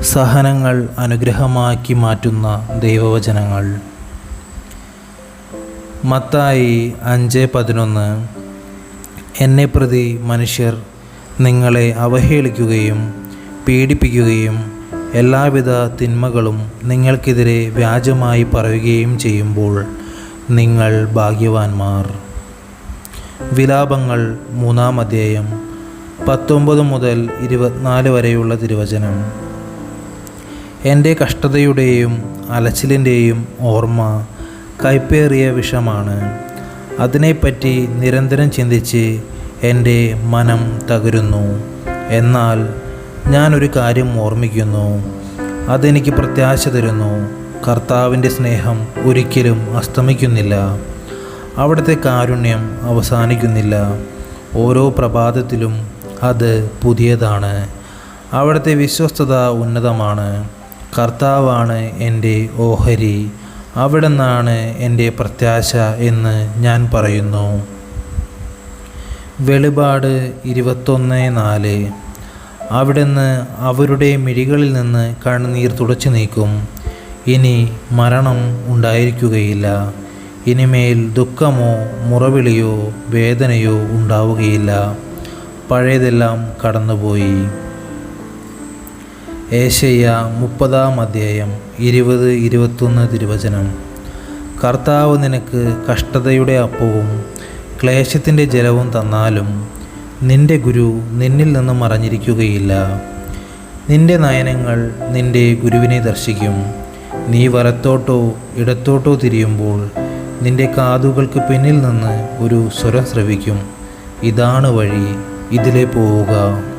സഹനങ്ങൾ അനുഗ്രഹമാക്കി മാറ്റുന്ന ദൈവവചനങ്ങൾ. മത്തായി അഞ്ച് പതിനൊന്ന് എന്നെ പ്രതി മനുഷ്യർ നിങ്ങളെ അവഹേളിക്കുകയും പീഡിപ്പിക്കുകയും എല്ലാവിധ തിന്മകളും നിങ്ങൾക്കെതിരെ വ്യാജമായി പറയുകയും ചെയ്യുമ്പോൾ നിങ്ങൾ ഭാഗ്യവാന്മാർ. വിലാപങ്ങൾ മൂന്നാം അധ്യായം പത്തൊമ്പത് മുതൽ ഇരുപത്തിനാല് വരെയുള്ള തിരുവചനം. എന്റെ കഷ്ടതയുടെയും അലച്ചിലിന്റെയും ഓർമ്മ കൈപ്പേറിയ വിഷമാണ്. അതിനെപ്പറ്റി നിരന്തരം ചിന്തിച്ച് എന്റെ മനം തകരുന്നു. എന്നാൽ ഞാനൊരു കാര്യം ഓർമ്മിക്കുന്നു. അതെനിക്ക് പ്രത്യാശ തരുന്നു. കർത്താവിന്റെ സ്നേഹം ഒരിക്കലും അസ്തമിക്കുന്നില്ല. അവിടുത്തെ കാരുണ്യം അവസാനിക്കുന്നില്ല. ഓരോ പ്രഭാതത്തിലും അത് പുതിയതാണ്. അവിടുത്തെ വിശ്വസ്തത ഉന്നതമാണ്. കർത്താവാണ് എന്റെ ഓഹരി. അവിടെ നിന്നാണ് എന്റെ പ്രത്യാശ എന്ന് ഞാൻ പറയുന്നു. വെളിപാട് ഇരുപത്തൊന്ന് നാല്. അവിടുന്ന് അവരുടെ മിഴികളിൽ നിന്ന് കണ്ണുനീർ തുടച്ചു നീക്കും. ഇനി മരണം ഉണ്ടായിരിക്കുകയില്ല. ഇനിമേൽ ദുഃഖമോ മുറവിളിയോ വേദനയോ ഉണ്ടാവുകയില്ല. പഴയതെല്ലാം കടന്നുപോയി. ഏശയ്യ മുപ്പതാം അധ്യായം ഇരുപത് ഇരുപത്തൊന്ന് തിരുവചനം. കർത്താവ് നിനക്ക് കഷ്ടതയുടെ അപ്പവും ക്ലേശത്തിന്റെ ജലവും തന്നാലും നിന്റെ ഗുരു നിന്നിൽ നിന്ന് മറഞ്ഞിരിക്കുകയില്ല നിന്റെ നയനങ്ങൾ നിന്റെ ഗുരുവിനെ ദർശിക്കും. നീ വലത്തോട്ടോ ഇടത്തോട്ടോ തിരിയുമ്പോൾ നിന്റെ കാതുകൾക്ക് പിന്നിൽ നിന്ന് ഒരു സ്വരം ശ്രവിക്കും. ഇതാണ് വഴി ഇതിലെ പോവുക.